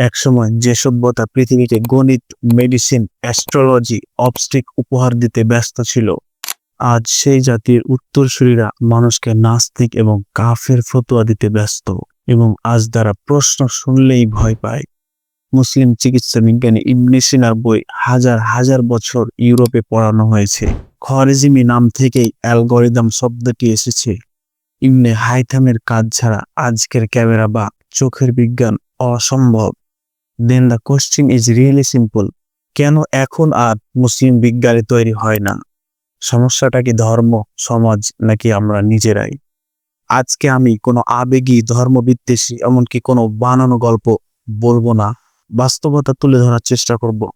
একসময় যে সভ্যতা পৃথিবীতে গণিত মেডিসিন অ্যাস্ট্রোলজি অবস্টিক উপহার দিতে ব্যস্ত ছিল, আজ সেই জাতির উত্তরসূরিরা মানুষকে নাস্তিক এবং কাফের ফতোয়া দিতে ব্যস্ত এবং আজ তারা প্রশ্ন শুনলেই ভয় পায়। মুসলিম চিকিৎসা বিজ্ঞানী ইবনে সিনার বই হাজার হাজার বছর ইউরোপে পড়ানো হয়েছে। খরেজিমি নাম থেকেই অ্যালগরিদম শব্দটি এসেছে। ইবনে হাইথামের কাজ ছাড়া আজকের ক্যামেরা বা চোখের বিজ্ঞান অসম্ভব। Then the question is really simple কেন এখন আর মুসলিম বিজ্ঞানী তৈরি হয় না? সমস্যাটা কি ধর্ম, সমাজ নাকি আমরা নিজেরাই? আজকে আমি কোনো আবেগী, ধর্মবিদ্বেষী, এমনকি কোনো বানানো গল্প বলব না। বাস্তবতা তুলে ধরার চেষ্টা করব।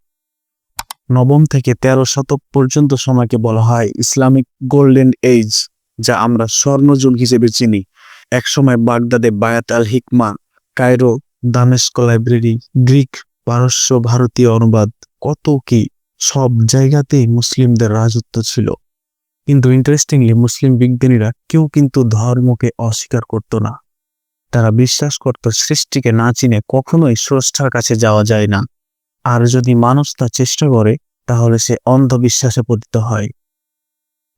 নবম থেকে তেরো শতক পর্যন্ত সময়কে বলা হয় ইসলামিক গোল্ডেন এজ, যা আমরা স্বর্ণযুগ হিসেবে চিনি। একসময় বাগদাদে বায়াত আল হিকমা কায়রো দামেস্ক লাইব্রেরি, গ্রিক, পারস্য, ভারতীয় অনুবাদ, কত কি, সব জায়গাতেই মুসলিমদের রাজত্ব ছিল। কিন্তু ইন্টারেস্টিংলি মুসলিম বিজ্ঞানীরা কেউ কিন্তু ধর্মকে অস্বীকার করত না। তারা বিশ্বাস করত সৃষ্টিকে না চিনে কখনোই স্রষ্টার কাছে যাওয়া যায় না। আর যদি মানুষ তা চেষ্টা করে, তাহলে সে অন্ধবিশ্বাসে পতিত হয়।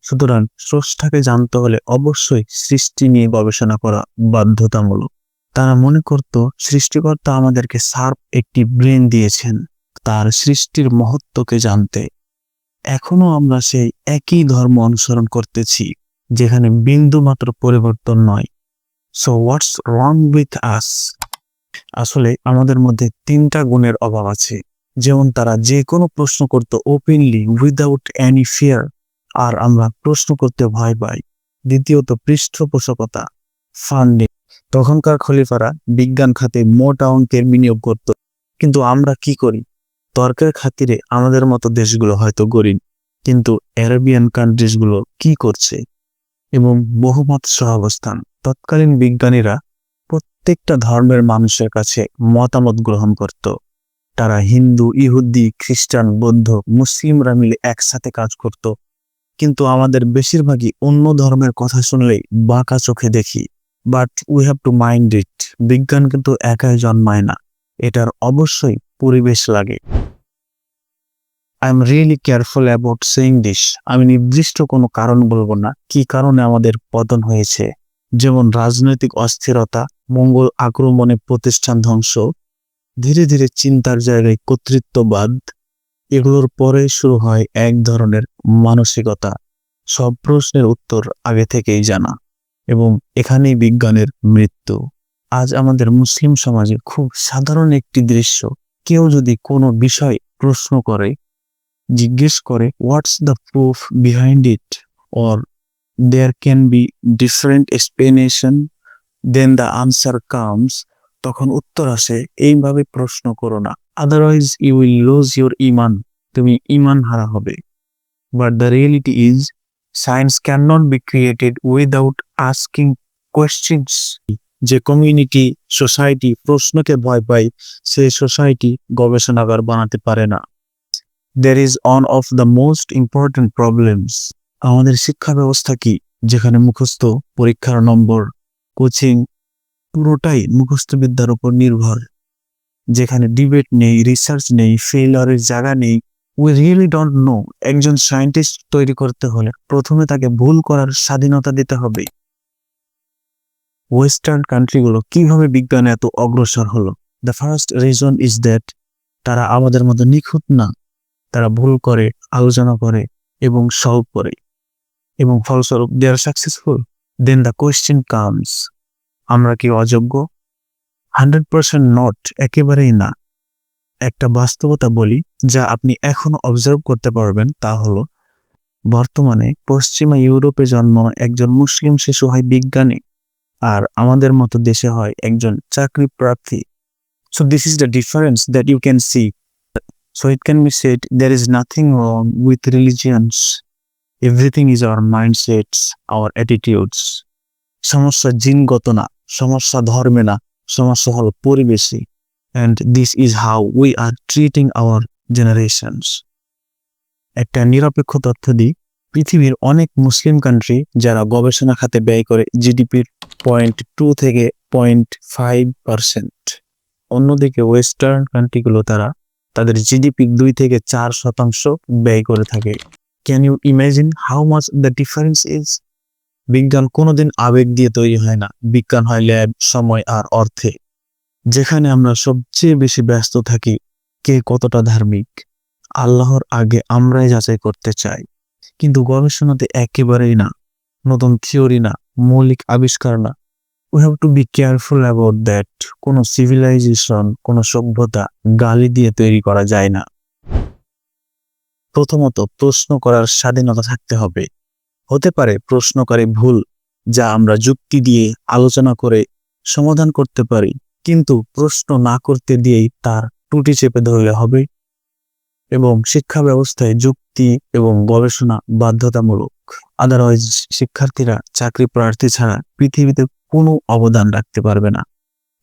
সুতরাং স্রষ্টাকে জানতে হলে অবশ্যই সৃষ্টি নিয়ে গবেষণা করা বাধ্যতামূলক। তারা মনে করত সৃষ্টিকর্তা আমাদেরকে সার্প একটি ব্রেন দিয়েছেন, তার সৃষ্টির মহত্বকে জানতে। এখনও আমরা সেই একই ধর্ম অনুসরণ করতেছি, যেখানে বিন্দু মাত্র পরিবর্তন নয়। So what's wrong with us আসলে আমাদের মধ্যে তিনটা গুণের অভাব আছে। যেমন তারা যে কোনো প্রশ্ন করত ওপেনলি উইদাউট এনি ফিয়ার আর আমরা প্রশ্ন করতে ভয় পাই। দ্বিতীয়ত পৃষ্ঠপোষকতা ফান্ডিং তখনকার খলিফারা বিজ্ঞান খাতে মোটা অঙ্কের বিনিয়োগ করত। কিন্তু আমরা কি করি? তর্কের খাতিরে আমাদের মতো দেশগুলো হয়তো গরিব, কিন্তু অ্যারাবিয়ান কান্ট্রিজগুলো কি করছে? এবং বহুমত সহাবস্থান। তৎকালীন বিজ্ঞানীরা প্রত্যেকটা ধর্মের মানুষের কাছে মতামত গ্রহণ করত। তারা হিন্দু, ইহুদি, খ্রিস্টান, বৌদ্ধ, মুসলিমরা মিলে একসাথে কাজ করত। কিন্তু আমাদের বেশিরভাগই অন্য ধর্মের কথা শুনলেই বাঁকা চোখে দেখি। But we have to mind it বিজ্ঞান কিন্তু একাই জন্মায় না। এটার অবশ্যই পরিবেশ লাগে। I am really careful about saying this আমি নির্দিষ্ট কোনো কারণ বলব না। কি কারণে আমাদের পতন হয়েছে? যেমন রাজনৈতিক অস্থিরতা, মঙ্গল আক্রমণে প্রতিষ্ঠান ধ্বংস, ধীরে ধীরে চিন্তার জায়গায় কর্তৃত্ববাদ, এগুলোর পরে শুরু হয় এক ধরনের মানসিকতা। সব প্রশ্নের উত্তর আগে থেকেই জানা। এবং এখানেই বিজ্ঞানের মৃত্যু। আজ আমাদের মুসলিম সমাজে খুব সাধারণ একটি দৃশ্য। কেউ যদি কোনো বিষয় প্রশ্ন করে, জিজ্ঞেস করে what's the proof behind it or there can be different explanation then the answer comes তখন উত্তর আসে, এইভাবে প্রশ্ন করো না। Otherwise you will lose your ইমান তুমি ইমান হারা হবে। But the reality is science can not be created without asking questions যে কমিউনিটি সোসাইটি প্রশ্নকে ভয় পায় সেই সোসাইটি গবেষণাগার বানাতে পারে না। There is one of the most important problems আমাদের শিক্ষা ব্যবস্থা কি? যেখানে মুখস্থ পরীক্ষার নম্বর কোচিং পুরোটাই মুখস্থ বিদ্যার উপর নির্ভর। যেখানে ডিবেট নেই রিসার্চ নেই ফেলারের জায়গা নেই উই রিয়েলি ডোন্ট নো একজন সায়েন্টিস্ট তৈরি করতে হলে প্রথমে তাকে ভুল করার স্বাধীনতা দিতে হবে। ওয়েস্টার্ন কান্ট্রিগুলো কীভাবে বিজ্ঞানে এত অগ্রসর হলো? The first reason is that তারা আমাদের মতো নিখুঁত না। তারা ভুল করে, আলোচনা করে এবং সলভ করে। এবং ফলস্বরূপ they are successful then the question comes আমরা কি অযোগ্য? হান্ড্রেড পার্সেন্ট নট একেবারেই না। একটা বাস্তবতা বলি যা আপনি এখনও অবজার্ভ করতে পারবেন তা হলো, বর্তমানে পশ্চিমা ইউরোপে জন্ম একজন মুসলিম শিশু হয় বিজ্ঞানী আর আমাদের মতো দেশে হয় একজন চাকরি প্রার্থী। So this is the difference that you can see so it can be set there is nothing wrong with religions everything is our mindsets our attitudes সমস্যা জিনগত না, সমস্যা ধর্মে না, সমস্যা হলো পরিবেশে and this is how we are treating our generations একটা নিরপেক্ষ তথ্য দিই, পৃথিবীর অনেক মুসলিম কান্ট্রি যারা গবেষণা খাতে ব্যয় করে জিডিপির পয়েন্ট টু থেকে পয়েন্ট ফাইভ পার্সেন্ট অন্যদিকে ওয়েস্টার্ন কান্ট্রিগুলো তারা তাদের জিডিপি দুই থেকে চার শতাংশ ব্যয় করে থাকে। Can you imagine how much the difference is বিজ্ঞান কোনোদিন আবেগ দিয়ে তৈরি হয় না। বিজ্ঞান হয় ল্যাব, সময় আর অর্থে। যেখানে আমরা সবচেয়ে বেশি ব্যস্ত থাকি, কে কতটা ধার্মিক? আল্লাহর আগে আমরাই যাচাই করতে চাই। কিন্তু গবেষণাতে একেবারেই না। নতুন থিওরি না। মৌলিক আবিষ্কার না। We have to be careful about that কোনো সিভিলাইজেশন কোনো সভ্যতা গালি দিয়ে তৈরি করা যায় না। প্রথমত প্রশ্ন করার স্বাধীনতা থাকতে হবে। হতে পারে প্রশ্নকারী ভুল, যা আমরা যুক্তি দিয়ে আলোচনা করে সমাধান করতে পারি। কিন্তু প্রশ্ন না করতে দিয়েই তার টুটি চেপে ধরলে হবে। এবং শিক্ষা ব্যবস্থায় যুক্তি এবং গবেষণা বাধ্যতামূলক। আদারওয়াইজ শিক্ষার্থীরা চাকরি প্রার্থী ছাড়া পৃথিবীতে কোনো অবদান রাখতে পারবে না।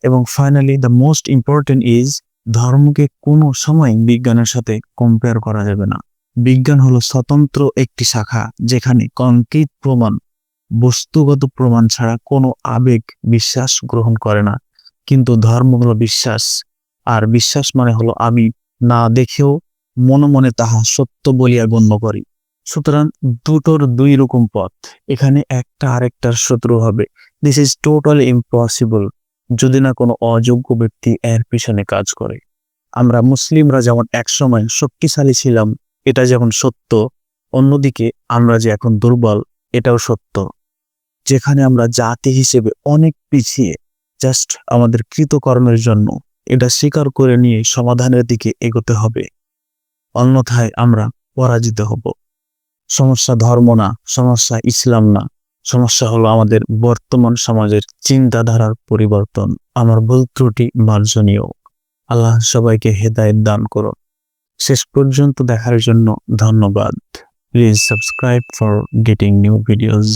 এবং finally the most important is ধর্মকে কোনো সময় বিজ্ঞানের সাথে কম্পেয়ার করা যাবে না। বিজ্ঞান হলো স্বতন্ত্র একটি শাখা যেখানে কংক্রিট প্রমাণ, বস্তুগত প্রমাণ ছাড়া কোনো আবেগ, বিশ্বাস গ্রহণ করে না। কিন্তু ধর্ম হলো বিশ্বাস। আর বিশ্বাস মানে হলো আমি না দেখেও মনে মনে তাহা সত্য বলিয়া গণ্য করি। সুতরাং দুটোর দুই রকম পথ। এখানে একটা আরেকটার শত্রু হবে। দিস ইজ টোটালি ইম্পসিবল যদি না কোনো অযোগ্য ব্যক্তি এর পিছনে কাজ করে। আমরা মুসলিমরা যেমন একসময় শক্তিশালী ছিলাম, এটা যেমন সত্য, অন্যদিকে আমরা যে এখন দুর্বল, এটাও সত্য। যেখানে আমরা জাতি হিসেবে অনেক পিছিয়ে জাস্ট আমাদের কৃতকর্মের জন্য এটা স্বীকার করে নিয়ে সমাধানের দিকে এগোতে হবে। অন্যথায় আমরা পরাজিত হব। সমস্যা ধর্ম না, সমস্যা ইসলাম না। সমস্যা হলো আমাদের বর্তমান সমাজের চিন্তাধারার পরিবর্তন। আমার ভুল ত্রুটি মার্জনীয় আল্লাহ সবাইকে হেদায়েত দান করুন। শেষ পর্যন্ত দেখার জন্য ধন্যবাদ। Please subscribe for getting new videos